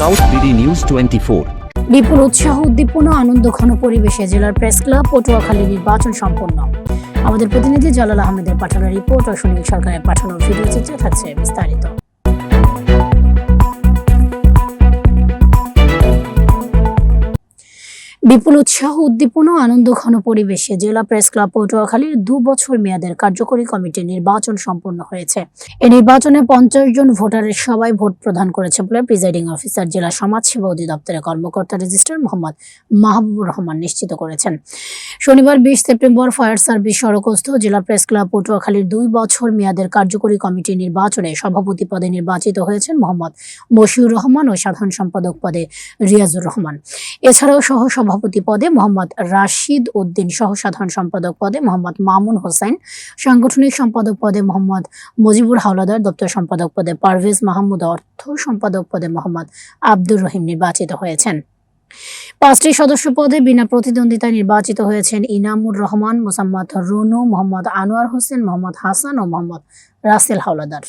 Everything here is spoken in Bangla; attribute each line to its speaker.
Speaker 1: South BD news twenty four
Speaker 2: বিপুল উৎসাহ, উদ্দীপনা, আনন্দ, ঘন পরিবেশে জেলার প্রেস ক্লাব পটুয়াখালী নির্বাচন সম্পন্ন। আমাদের প্রতিনিধি জালাল আহমেদের পাঠানো রিপোর্ট ও সুনীল সরকারের পাঠানো ভিডিও চিত্রে থাকছে বিস্তারিত। বিপুল উৎসাহ, উদ্দীপনা আনন্দ ঘন পরিবেশে জেলা প্রেস ক্লাব পটুয়াখালীর দু বছর মেয়াদের কার্যকরী কমিটির নির্বাচন সম্পন্ন হয়েছে। এই নির্বাচনে পঞ্চাশ জন ভোটারের সবাই ভোট প্রদান করেছে বলে প্রিজাইডিং অফিসার, জেলা সমাজসেবা অধিদপ্তরের কর্মকর্তা রেজিস্ট্রার মোহাম্মদ মাহবুবুর রহমান নিশ্চিত করেছেন। শনিবার বিশ সেপ্টেম্বর ফায়ার সার্ভিস সড়কস্থ জেলা প্রেস ক্লাব পটুয়াখালীর দুই বছর মেয়াদের কার্যকরী কমিটির নির্বাচনে সভাপতি পদে নির্বাচিত হয়েছেন মোহাম্মদ মশিউর রহমান ও সাধারণ সম্পাদক পদে রিয়াজুর রহমান। এছাড়াও সহ সভাপতি পদে মোহাম্মদ রাশিদ উদ্দিন সহ সাধারণ সম্পাদক পদে মোহাম্মদ মামুন হোসেন, সাংগঠনিক সম্পাদক পদে মোহাম্মদ মুজিবুর হাওলাদার, দপ্তর সম্পাদক পদে পারভেজ মাহমুদ, অর্থ সম্পাদক পদে মোহাম্মদ আব্দুর রহিম নির্বাচিত হয়েছেন। পাঁচটি সদস্য পদে বিনা প্রতিদ্বন্দ্বিতায় নির্বাচিত হয়েছেন ইনামুর রহমান, মোসাম্মদ রুনু, মোহাম্মদ আনোয়ার হোসেন, মোহাম্মদ হাসান ও মোহাম্মদ রাসেল হাওলাদার।